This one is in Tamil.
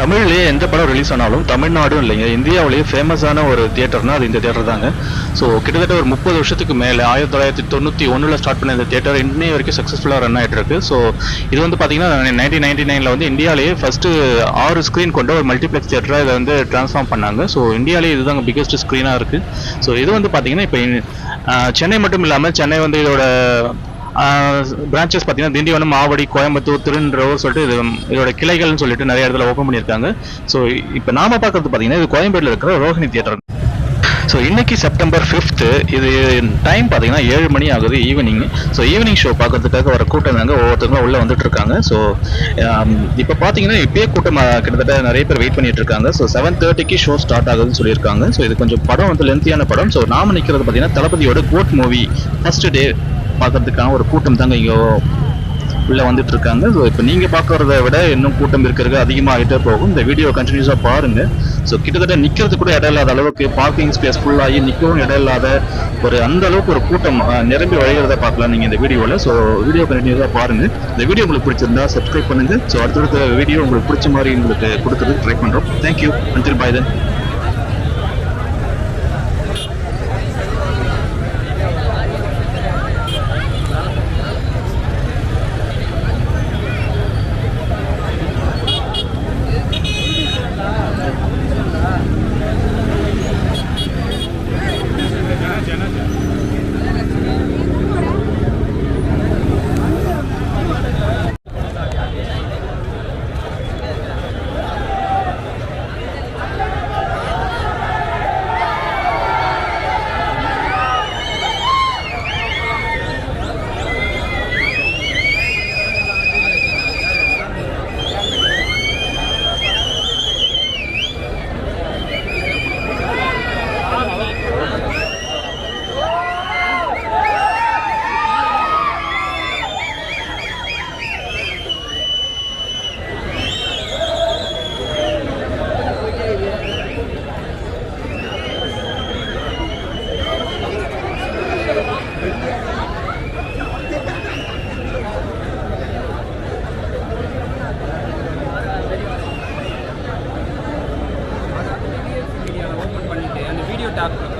தமிழ்லேயே எந்த படம் ரிலீஸ் ஆனாலும் தமிழ்நாடும் இல்லைங்க. இந்தியாவிலேயே ஃபேமஸான ஒரு தியேட்டர்னா அது இந்த தியேட்டர் தாங்க. ஸோ கிட்டத்தட்ட ஒரு முப்பது வருஷத்துக்கு மேலே ஆயிரத்தி தொள்ளாயிரத்தி தொண்ணூற்றி ஒன்றில் ஸ்டார்ட் பண்ண இந்த தியேட்டர் இன்னைய வரைக்கும் சக்ஸஸ்ஃபுல்லாக ரன் ஆகிட்டு இருக்கு. ஸோ இது வந்து பார்த்தீங்கன்னா நைன்டீன் நைன்டி நைனில் வந்து இந்தியாவிலேயே ஃபஸ்ட்டு ஆறு ஸ்க்ரீன் கொண்ட ஒரு மல்டிப்ளெக்ஸ் தியேட்டராக இதை வந்து ட்ரான்ஸ்ஃபார்ம் பண்ணாங்க. ஸோ இந்தியாவிலேயே இதுதாங்க பிக்கஸ்ட் ஸ்க்ரீனாக இருக்குது ஸோ இது வந்து பார்த்தீங்கன்னா இப்போ சென்னை மட்டும் இல்லாமல் சென்னை வந்து இதோட பிரான்ச்சஸ் பார்த்தீங்கன்னா திண்டிவனம் மாவடி கோயம்புத்தூர் திருன்றவர் சொல்லிட்டு இது இதோட கிளைகள்னு சொல்லிட்டு நிறைய இடத்துல ஓப்பன் பண்ணியிருக்காங்க. ஸோ இப்போ நாம பார்க்கறது பார்த்தீங்கன்னா இது கோயம்பேடுல இருக்கிற ரோஹிணி தியேட்டர் ஸோ இன்னைக்கு செப்டம்பர் ஃபிஃப்த்து இது டைம் பார்த்தீங்கன்னா ஏழு மணி ஆகுது ஈவினிங் ஸோ ஈவினிங் ஷோ பார்க்கறதுக்காக வர கூட்டம் தாங்க ஒவ்வொருத்தவங்களும் உள்ளே வந்துட்டு இருக்காங்க. ஸோ இப்போ பார்த்தீங்கன்னா இப்பயே கூட்டம் கிட்டத்தட்ட நிறைய பேர் வெயிட் பண்ணிட்டு இருக்காங்க. ஸோ செவன் தேர்ட்டிக்கு ஷோ ஸ்டார்ட் ஆகுதுன்னு சொல்லியிருக்காங்க. ஸோ இது கொஞ்சம் படம் வந்து லென்த்தியான படம். ஸோ நாம நிற்கிறது பார்த்தீங்கன்னா தளபதியோட கோட் மூவி ஃபர்ஸ்ட் டே பார்க்கறதுக்கான ஒரு கூட்டம் தாங்க இங்கே உள்ளே வந்துட்டு இருக்காங்க. ஸோ இப்போ நீங்கள் பார்க்கறத விட இன்னும் கூட்டம் இருக்கிறது அதிகமாகிட்டே போகும். இந்த வீடியோ கண்டினியூஸாக பாருங்கள் ஸோ கிட்டத்தட்ட நிற்கிறது கூட இடம் இல்லாத அளவுக்கு பார்க்கிங் ஸ்பேஸ் ஃபுல்லாகி நிற்கவும் இடம் இல்லாத ஒரு அந்த அளவுக்கு ஒரு கூட்டம் நிரம்பி வழிகிறத பார்க்கலாம் நீங்கள் இந்த வீடியோவில் ஸோ வீடியோ கண்டினியூஸாக பாருங்கள் இந்த வீடியோ உங்களுக்கு பிடிச்சிருந்தா சப்ஸ்கிரைப் பண்ணுங்க. ஸோ அடுத்தடுத்த வீடியோ உங்களுக்கு பிடிச்ச மாதிரி உங்களுக்கு கொடுக்குறதுக்கு ட்ரை பண்ணுறோம் தேங்க்யூ அன்டில் பை தென் спектакль.